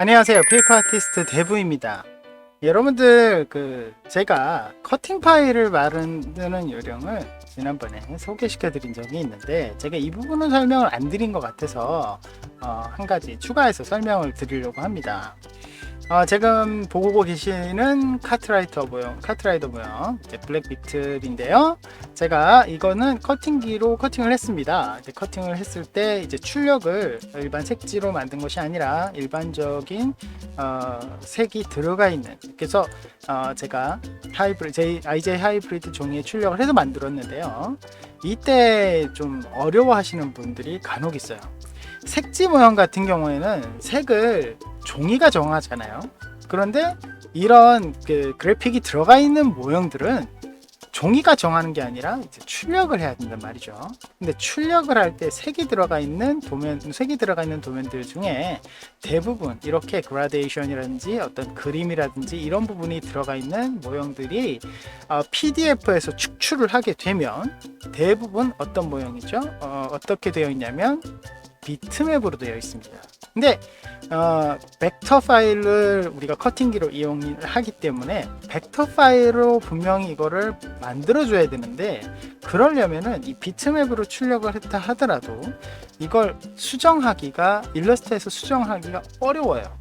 안녕하세요. 페이퍼 아티스트 대부입니다. 여러분들 그 제가 커팅 파일을 만드는 요령을 지난번에 소개시켜 드린 적이 있는데 제가 이 부분은 설명을 안 드린 것 같아서 어, 한 가지 추가해서 설명을 드리려고 합니다. 어, 지금 보고 계시는 카트라이터 모형, 카트라이더 모형, 이제 블랙 비틀인데요. 제가 이거는 커팅기로 커팅을 했습니다. 이제 커팅을 했을 때 이제 출력을 일반 색지로 만든 것이 아니라 일반적인 어, 색이 들어가 있는 그래서 어, 제가 하이브리 제 IJ 하이브리드 종이에 출력을 해서 만들었는데요. 이때 좀 어려워하시는 분들이 간혹 있어요. 색지 모형 같은 경우에는 색을 종이가 정하잖아요. 그런데 이런 그 그래픽이 들어가 있는 모형들은 종이가 정하는 게 아니라 이제 출력을 해야 된단 말이죠. 근데 출력을 할 때 색이 들어가 있는 도면, 색이 들어가 있는 도면들 중에 대부분 이렇게 그라데이션이라든지 어떤 그림이라든지 이런 부분이 들어가 있는 모형들이 어, PDF에서 축출을 하게 되면 대부분 어떤 모형이죠? 어, 어떻게 되어 있냐면 비트맵으로 되어 있습니다. 근데 어, 벡터 파일을 우리가 커팅기로 이용을 하기 때문에 벡터 파일로 분명히 이거를 만들어 줘야 되는데 그러려면은 이 비트맵으로 출력을 했다 하더라도 이걸 수정하기가 일러스트에서 수정하기가 어려워요.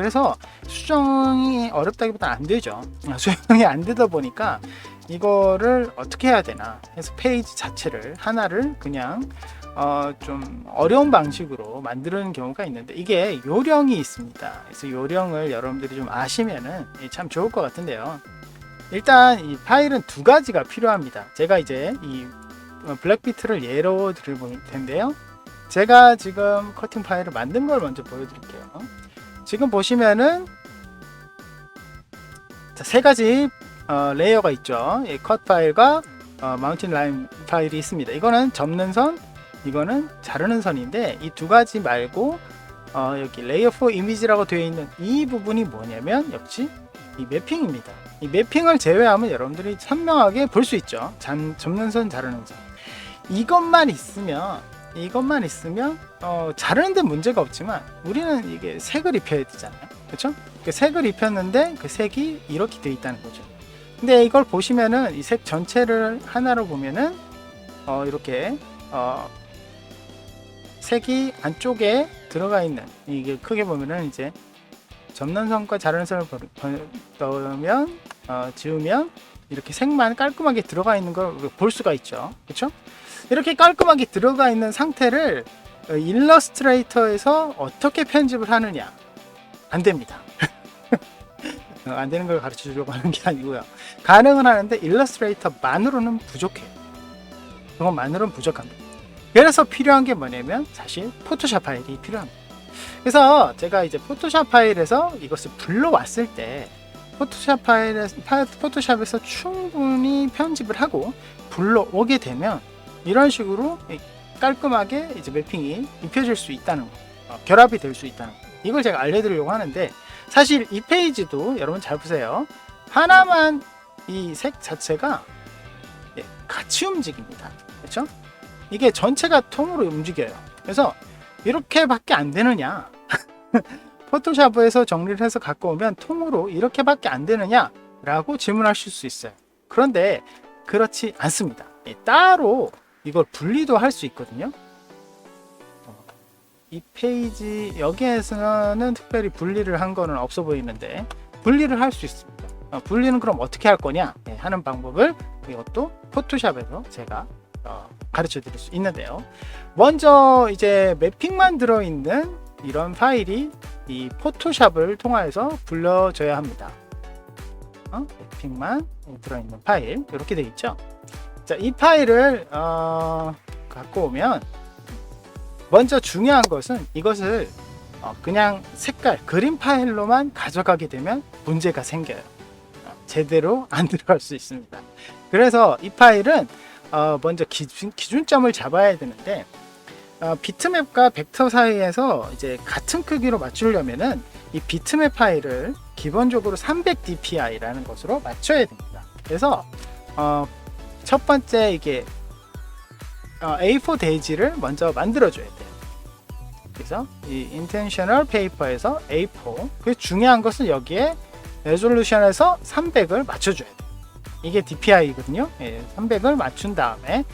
그래서 수정이 어렵다기보다 안 되죠. 아, 수정이 안 되다 보니까 이거를 어떻게 해야 되나 해서 페이지 자체를 하나를 그냥 어, 좀 어려운 방식으로 만드는 경우가 있는데 이게 요령이 있습니다. 그래서 요령을 여러분들이 좀 아시면은 참 좋을 것 같은데요. 일단 이 파일은 두 가지가 필요합니다. 제가 이제 이 블랙비트를 예로 드릴 텐데요. 제가 지금 커팅 파일을 만든 걸 먼저 보여드릴게요. 지금 보시면은 자, 세 가지 어, 레이어가 있죠. 이컷 파일과 어, 마운틴 라인 파일이 있습니다. 이거는 접는 선, 이거는 자르는 선인데 이 두 가지 말고 어, 여기 레이어 4 이미지라고 되어 있는 이 부분이 뭐냐면 역시 이 매핑입니다. 이 매핑을 제외하면 여러분들이 선명하게 볼 수 있죠. 잠, 접는 선, 자르는 선. 이것만 있으면 이것만 있으면 어, 자르는 데 문제가 없지만 우리는 이게 색을 입혀야 되잖아요. 그렇죠? 그 색을 입혔는데 그 색이 이렇게 되어 있다는 거죠. 근데 이걸 보시면은 이 색 전체를 하나로 보면은 어, 이렇게 어, 색이 안쪽에 들어가 있는 이게 크게 보면은 이제 접는 선과 자르는 선을 넣으면 어, 지우면 이렇게 색만 깔끔하게 들어가 있는 걸 볼 수가 있죠. 그렇죠? 이렇게 깔끔하게 들어가 있는 상태를 어, 일러스트레이터에서 어떻게 편집을 하느냐 안 됩니다. 어, 안 되는 걸 가르쳐 주려고 하는 게 아니고요. 가능은 하는데 일러스트레이터만으로는 부족해요. 그것만으로는 부족합니다. 그래서 필요한 게 뭐냐면 사실 포토샵 파일이 필요합니다. 그래서 제가 이제 포토샵 파일에서 이것을 불러왔을 때 포토샵 파일에서 포토샵에서 충분히 편집을 하고 불러오게 되면 이런 식으로 깔끔하게 이제 매핑이 입혀질 수 있다는 거, 어, 결합이 될 수 있다는 거. 이걸 제가 알려드리려고 하는데 사실 이 페이지도 여러분 잘 보세요. 하나만 이 색 자체가 예, 같이 움직입니다. 그렇죠? 이게 전체가 통으로 움직여요. 그래서 이렇게밖에 안 되느냐? 포토샵에서 정리를 해서 갖고 오면 통으로 이렇게밖에 안 되느냐? 라고 질문하실 수 있어요. 그런데 그렇지 않습니다. 예, 따로 이걸 분리도 할 수 있거든요. 이 페이지 여기에서는 특별히 분리를 한 거는 없어 보이는데 분리를 할 수 있습니다. 어, 분리는 그럼 어떻게 할 거냐 예, 하는 방법을 이것도 포토샵에서 제가 어, 가르쳐 드릴 수 있는데요. 먼저 이제 매핑만 들어있는 이런 파일이 이 포토샵을 통해서 불러줘야 합니다. 어? 매핑만 들어있는 파일 이렇게 되어 있죠. 자, 이 파일을 어, 갖고 오면 먼저 중요한 것은 이것을 어, 그냥 색깔 그림 파일로만 가져가게 되면 문제가 생겨요. 어, 제대로 안 들어갈 수 있습니다. 그래서 이 파일은 어, 먼저 기준, 기준점을 잡아야 되는데 어, 비트맵과 벡터 사이에서 이제 같은 크기로 맞추려면은 이 비트맵 파일을 기본적으로 300 dpi라는 것으로 맞춰야 됩니다. 그래서 어, 첫 번째 이게 어, A4 데이지를 먼저 만들어 줘야 돼요. 그래서 이 intentional paper에서 A4 그 중요한 것은 여기에 레졸루션에서 300을 맞춰줘야 돼. 이게 DPI거든요. 예, 300을 맞춘 다음에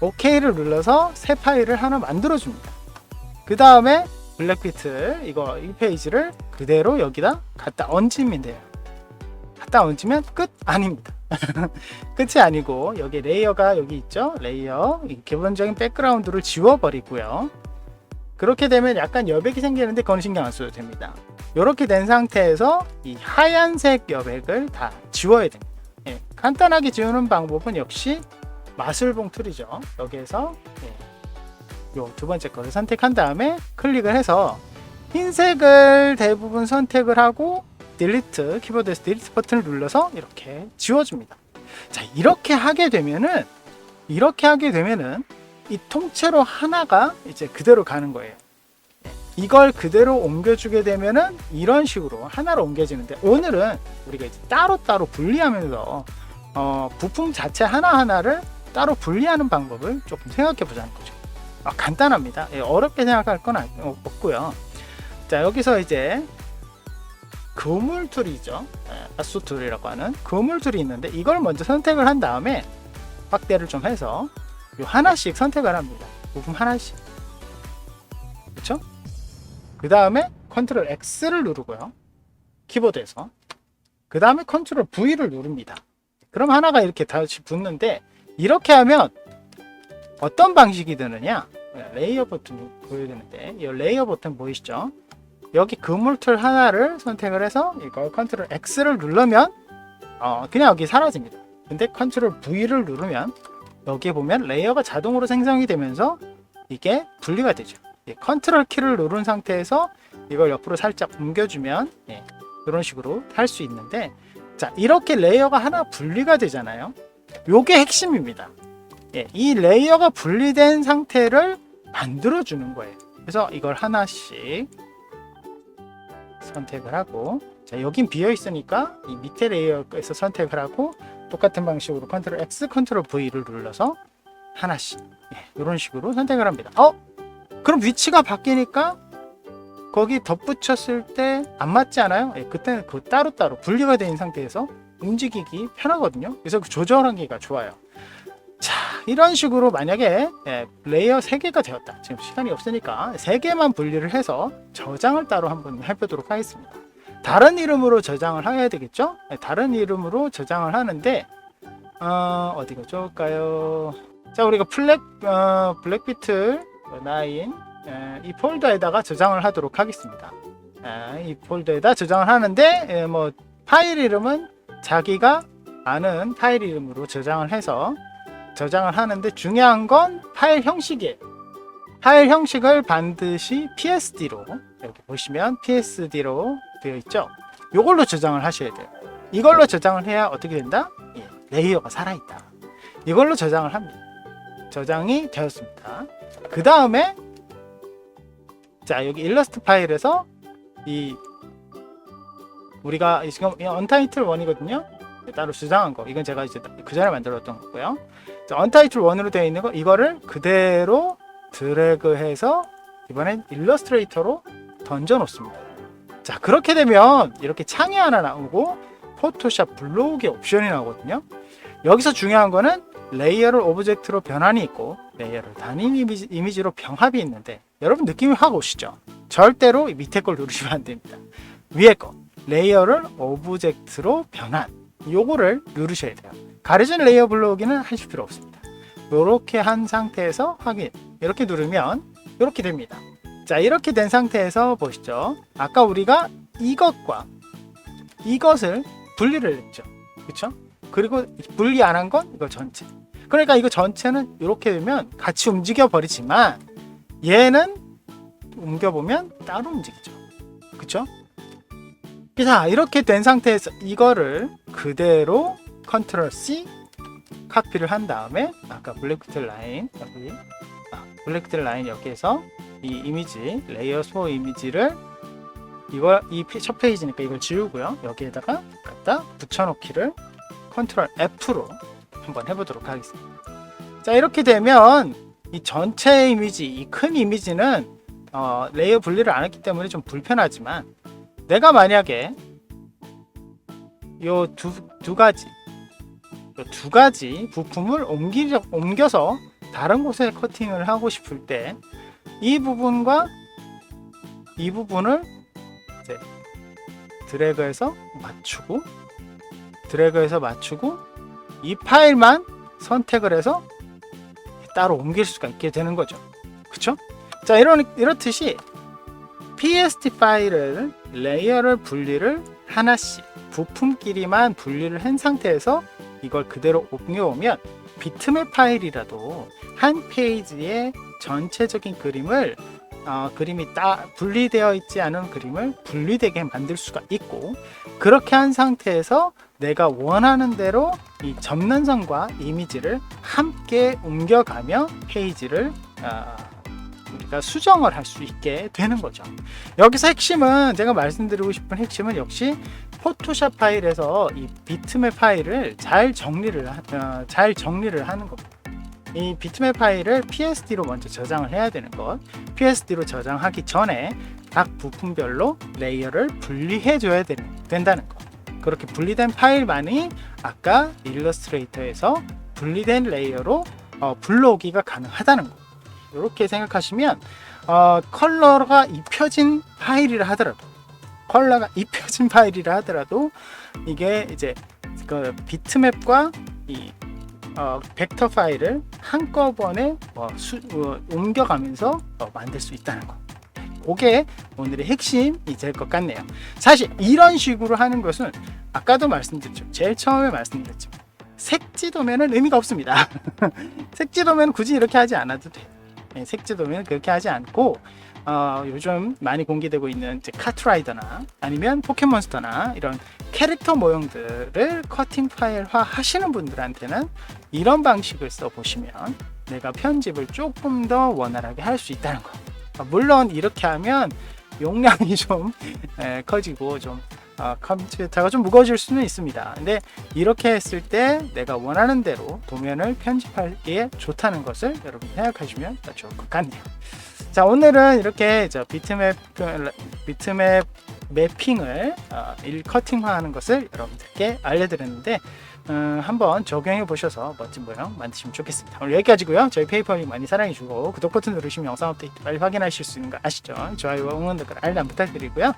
OK를 눌러서 새 파일을 하나 만들어 줍니다. 그 다음에 블랙비트 이거 이 페이지를 그대로 여기다 갖다 얹으면 돼요. 갖다 얹으면 끝 아닙니다. 끝이 아니고 여기 레이어가 여기 있죠. 레이어 이 기본적인 백그라운드를 지워버리고요. 그렇게 되면 약간 여백이 생기는데 그건 신경 안 써도 됩니다. 이렇게 된 상태에서 이 하얀색 여백을 다 지워야 됩니다. 예, 간단하게 지우는 방법은 역시 마술봉 툴이죠. 여기에서 예, 요두 번째 거를 선택한 다음에 클릭을 해서 흰색을 대부분 선택을 하고 딜리트 키보드에서 딜리트 버튼을 눌러서 이렇게 지워줍니다. 자 이렇게 하게 되면은 이렇게 하게 되면은 이 통째로 하나가 이제 그대로 가는 거예요. 이걸 그대로 옮겨주게 되면은 이런 식으로 하나로 옮겨지는데 오늘은 우리가 이제 따로따로 분리하면서 어, 부품 자체 하나하나를 따로 분리하는 방법을 조금 생각해 보자는 거죠. 아, 간단합니다. 예, 어렵게 생각할 건 어, 없고요. 자 여기서 이제 그물 툴이죠. 예, 아수 툴이라고 하는 그물 툴이 있는데 이걸 먼저 선택을 한 다음에 확대를 좀 해서 요 하나씩 선택을 합니다. 부품 하나씩. 그렇죠? 그 다음에 컨트롤 X를 누르고요. 키보드에서. 그 다음에 컨트롤 V를 누릅니다. 그럼 하나가 이렇게 다시 붙는데 이렇게 하면 어떤 방식이 되느냐? 레이어 버튼 보여야 되는데 이 레이어 버튼 보이시죠? 여기 그물 툴 하나를 선택을 해서 이거 컨트롤 X를 누르면 어, 그냥 여기 사라집니다. 근데 컨트롤 V를 누르면 여기 보면 레이어가 자동으로 생성이 되면서 이게 분리가 되죠. 예, 컨트롤 키를 누른 상태에서 이걸 옆으로 살짝 옮겨주면 예, 이런 식으로 할 수 있는데 자 이렇게 레이어가 하나 분리가 되잖아요. 요게 핵심입니다. 예, 이 레이어가 분리된 상태를 만들어 주는 거예요. 그래서 이걸 하나씩 선택을 하고 자 여긴 비어 있으니까 이 밑에 레이어에서 선택을 하고 똑같은 방식으로 컨트롤 X, 컨트롤 V를 눌러서 하나씩 예, 이런 식으로 선택을 합니다. 어? 그럼 위치가 바뀌니까 거기 덧붙였을 때 안 맞지 않아요? 예, 그때는 그 따로따로 분리가 된 상태에서 움직이기 편하거든요. 그래서 그 조절하기가 좋아요. 자, 이런 식으로 만약에 예, 레이어 3개가 되었다. 지금 시간이 없으니까 3개만 분리를 해서 저장을 따로 한번 해보도록 하겠습니다. 다른 이름으로 저장을 해야 되겠죠? 예, 다른 이름으로 저장을 하는데 어, 어디가 좋을까요? 자, 우리가 블랙 어, 블랙비트 9 예, 이 폴더에다가 저장을 하도록 하겠습니다. 예, 이 폴더에다 저장을 하는데 예, 뭐 파일 이름은 자기가 아는 파일 이름으로 저장을 해서 저장을 하는데 중요한 건 파일 형식이에요. 파일 형식을 반드시 PSD로 여기 보시면 PSD로 되어 있죠. 이걸로 저장을 하셔야 돼요. 이걸로 저장을 해야 어떻게 된다? 예, 레이어가 살아있다. 이걸로 저장을 합니다. 저장이 되었습니다. 그 다음에 자 여기 일러스트 파일에서 이 우리가 지금 언타이틀 원이거든요. 따로 저장한 거. 이건 제가 이제 그 전에 만들었던 거고요. 자, 언타이틀 원으로 되어 있는 거 이거를 그대로 드래그해서 이번엔 일러스트레이터로 던져 놓습니다. 자 그렇게 되면 이렇게 창이 하나 나오고 포토샵 불러오기 옵션이 나오거든요. 여기서 중요한 거는 레이어를 오브젝트로 변환이 있고 레이어를 단일 이미지, 이미지로 병합이 있는데 여러분 느낌이 확 오시죠? 절대로 이 밑에 걸 누르시면 안 됩니다. 위에 거 레이어를 오브젝트로 변환 요거를 누르셔야 돼요. 가려진 레이어 불러오기는 하실 필요 없습니다. 이렇게 한 상태에서 확인 이렇게 누르면 이렇게 됩니다. 자 이렇게 된 상태에서 보시죠. 아까 우리가 이것과 이것을 분리를 했죠. 그렇죠? 그리고 분리 안 한 건 이거 전체. 그러니까 이거 전체는 이렇게 되면 같이 움직여 버리지만 얘는 옮겨 보면 따로 움직이죠. 그쵸? 자, 이렇게 된 상태에서 이거를 그대로 컨트롤 C 카피를 한 다음에 아까 블랙트 라인 여기 아, 블랙트 라인 여기에서 이 이미지 레이어 소 이미지를 이거 이첫 페이지니까 이걸 지우고요. 여기에다가 갖다 붙여놓기를 컨트롤 F로 한번 해보도록 하겠습니다. 자 이렇게 되면 이 전체 이미지, 이 큰 이미지는 어, 레이어 분리를 안 했기 때문에 좀 불편하지만 내가 만약에 요 두 두 가지 요 두 가지 부품을 옮기, 옮겨서 다른 곳에 커팅을 하고 싶을 때 이 부분과 이 부분을 이제 드래그해서 맞추고 드래그해서 맞추고 이 파일만 선택을 해서 따로 옮길 수가 있게 되는 거죠. 그쵸? 자, 이런, 이렇듯이 PST 파일을 레이어를 분리를 하나씩 부품끼리만 분리를 한 상태에서 이걸 그대로 옮겨오면 비트맵 파일이라도 한 페이지의 전체적인 그림을 어, 그림이 따 분리되어 있지 않은 그림을 분리되게 만들 수가 있고 그렇게 한 상태에서 내가 원하는 대로 이 접는선과 이미지를 함께 옮겨가며 페이지를 어, 우리가 수정을 할 수 있게 되는 거죠. 여기서 핵심은 제가 말씀드리고 싶은 핵심은 역시 포토샵 파일에서 이 비트맵 파일을 잘 정리를 하- 어, 잘 정리를 하는 겁니다. 이 비트맵 파일을 PSD로 먼저 저장을 해야 되는 것. PSD로 저장하기 전에 각 부품별로 레이어를 분리해 줘야 된다는 것. 그렇게 분리된 파일만이 아까 일러스트레이터에서 분리된 레이어로 어, 불러오기가 가능하다는 것. 이렇게 생각하시면 어, 컬러가 입혀진 파일이라 하더라도 컬러가 입혀진 파일이라 하더라도 이게 이제 그 비트맵과 이 어, 벡터 파일을 한꺼번에 어, 수, 어, 옮겨가면서 어, 만들 수 있다는 거. 그게 오늘의 핵심이 될 것 같네요. 사실 이런 식으로 하는 것은 아까도 말씀드렸죠. 제일 처음에 말씀드렸죠. 색지 도면은 의미가 없습니다. 색지 도면 굳이 이렇게 하지 않아도 돼. 네, 색지도면 그렇게 하지 않고 어, 요즘 많이 공개되고 있는 카트라이더나 아니면 포켓몬스터나 이런 캐릭터 모형들을 커팅 파일화 하시는 분들한테는 이런 방식을 써 보시면 내가 편집을 조금 더 원활하게 할 수 있다는 거. 아, 물론 이렇게 하면 용량이 좀 에, 커지고 좀 어, 컴퓨터가 좀 무거워질 수는 있습니다. 근데 이렇게 했을 때 내가 원하는 대로 도면을 편집하기에 좋다는 것을 여러분 생각하시면 더 좋을 것 같네요. 자 오늘은 이렇게 저 비트맵 그, 비트맵 매핑을 어, 일 커팅화하는 것을 여러분들께 알려드렸는데 음, 한번 적용해 보셔서 멋진 모형 만드시면 좋겠습니다. 오늘 여기까지고요. 저희 페이퍼링 많이 사랑해 주고 구독 버튼 누르시면 영상 업데이트 빨리 확인하실 수 있는 거 아시죠? 좋아요와 응원 댓글 알람 부탁드리고요.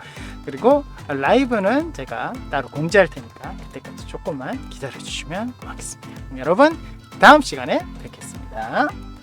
그리고 라이브는 제가 따로 공지할 테니까 그때까지 조금만 기다려 주시면 고맙겠습니다. 여러분 다음 시간에 뵙겠습니다.